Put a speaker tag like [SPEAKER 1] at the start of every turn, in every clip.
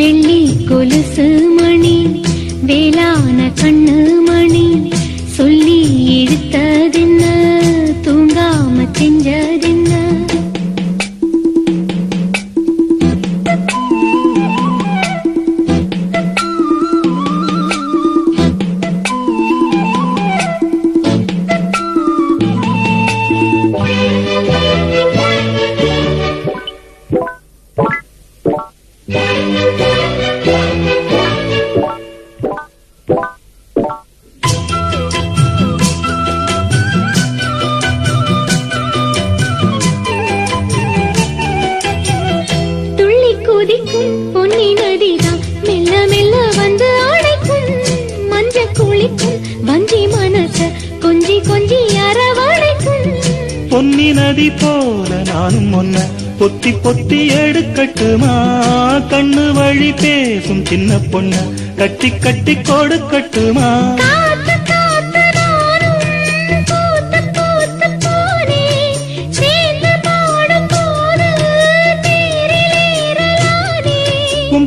[SPEAKER 1] வெள்ளி கொலுசு மணி வேளான கண்ணு மணி சொல்லி இழுத்ததென்ன பொன்னி
[SPEAKER 2] நதி போல நானும் ஒன்ன பொத்தி பொத்தி எடுக்கட்டுமா? கண்ணு வழி பேசும் சின்ன பொண்ண கட்டி கட்டி கொடுக்கட்டுமா?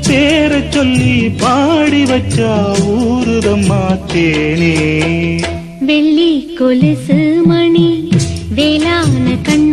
[SPEAKER 2] பேரை சொல்லி பாடி வச்சா ஊருதம்மா தேனே.
[SPEAKER 1] வெள்ளி கொலுசு மணி வேளான கண்ணு மணி